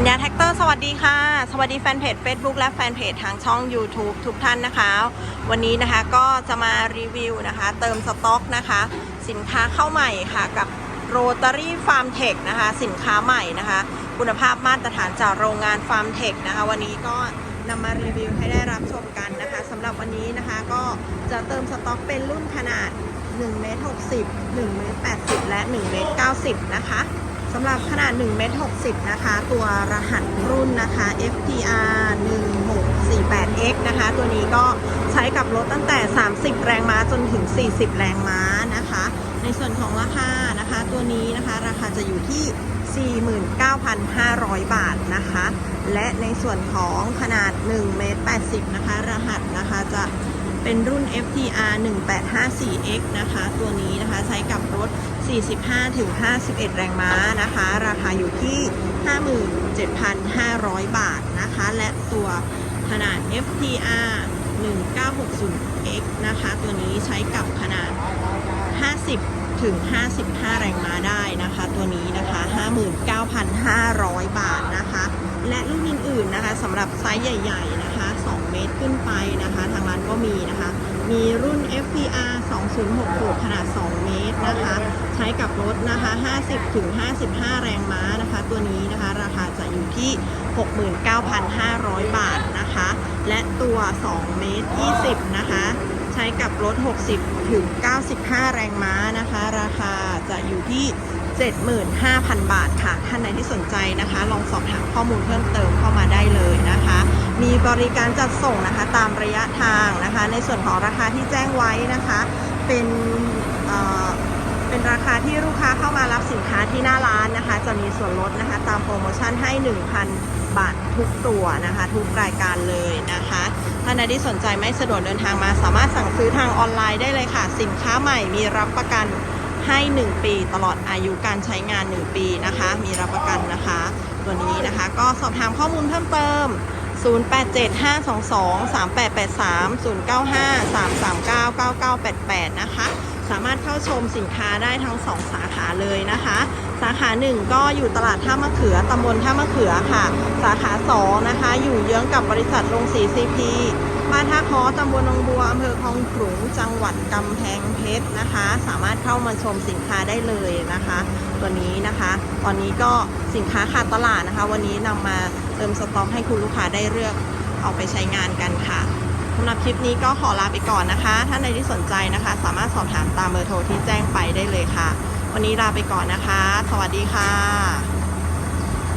ปัญญาแท็กเตอร์สวัสดีค่ะ สวัสดีแฟนเพจ Facebook และแฟนเพจทางช่อง YouTube ทุกท่านนะคะ วันนี้นะคะก็จะมารีวิวนะคะ เติมสต็อกนะคะ สินค้าเข้าใหม่ค่ะกับโรตารี่ฟาร์มเทคนะคะ สินค้าใหม่นะคะ คุณภาพมาตรฐานจากโรงงานฟาร์มเทคนะคะ วันนี้ก็นำมารีวิวให้ได้รับชมกันนะคะสำหรับวันนี้นะคะก็จะเติมสต็อกเป็นรุ่นขนาด1เมตร60 1เมตร80 และ1เมตร90 นะคะ สำหรับขนาด1เมตร60 นะคะ ตัวรหัสรุ่นนะคะ FTR 1648X นะคะ ตัวนี้ก็ใช้กับรถตั้งแต่ 30 แรงม้าจนถึง 40 แรงม้านะคะ ในส่วนของราคานะคะ ตัวนี้นะคะ ราคาจะอยู่ที่ 49,500 บาทนะคะ และในส่วนของขนาด1เมตร80 นะคะ รหัสนะคะจะ เป็นรุ่น FTR 1854X นะคะ ตัวนี้นะคะใช้กับรถ 45-51 แรงม้านะคะ ราคาอยู่ที่ 57,500 บาทนะคะ และตัวขนาด FTR 1960X นะคะ ตัวนี้ใช้กับขนาด 50 ถึง 55 แรงม้าได้นะคะ ตัวนี้นะคะ 59,500 บาทนะคะ และรุ่นอื่นๆนะคะสำหรับไซส์ใหญ่ ๆ นะคะ 2 เมตรขึ้นไปนะคะ ทางร้านก็มีนะคะ มีรุ่น FPR 2066 ขนาด 2 เมตรนะคะ ใช้กับรถนะคะ 50ถึง55 แรงม้านะคะ ตัวนี้นะคะ ราคาจะอยู่ที่ 69,500 บาทนะคะ และตัว 2 เมตร 20 นะคะ ใช้กับรถ 60ถึง95 แรงม้านะคะ ราคา จะอยู่ที่ 75,000 บาทค่ะ ท่านใดที่สนใจนะคะ ลองสอบถามข้อมูลเพิ่มเติมเข้ามาได้เลยนะคะ มีบริการจัดส่งนะคะตามระยะทางนะคะ ในส่วนของราคาที่แจ้งไว้นะคะ เป็นเอ่อเป็นราคาที่ลูกค้าเข้ามารับสินค้าที่หน้าร้านนะคะ จะมีส่วนลดนะคะ ตามโปรโมชั่นให้ 1,000 บาททุกตัวนะคะ ทุกรายการเลยนะคะท่านใดที่สนใจไม่สะดวกเดินทางมา สามารถสั่งซื้อทางออนไลน์ได้เลยค่ะ สินค้าใหม่มีรับประกัน ให้ 1 ปีตลอดอายุการใช้งาน 1 ปีนะคะ มีรับประกันนะคะ ตัวนี้นะคะก็สอบถามข้อมูลเพิ่มเติม 0875223883 0953399988 นะคะ สามารถเข้าชมสินค้าได้ทั้ง 2 สาขาเลยนะคะ สาขา 1 ก็อยู่ตลาดท่ามะเขือตำบลท่ามะเขือค่ะ สาขา 2นะคะ อยู่เยื้องกับบริษัทลงสีซีพีบ้านท่าคอตำบลหนองบัวอำเภอคลองขลุงจังหวัดกำแพงเพชรนะคะ สามารถเข้ามาชมสินค้าได้เลยนะคะ ตัวนี้นะคะ ตอนนี้ก็สินค้าขาดตลาดนะคะ วันนี้นำมาเติมสต็อกให้คุณลูกค้าได้เลือกเอาไปใช้งานกันค่ะสำหรับคลิปนี้ก็ขอลาไปก่อนนะคะท่าใดที่สนใจนะคะ สามารถสอบถามตามเบอร์โทรที่แจ้งไปได้เลยค่ะ วันนี้ลาไปก่อนนะคะ สวัสดีค่ะ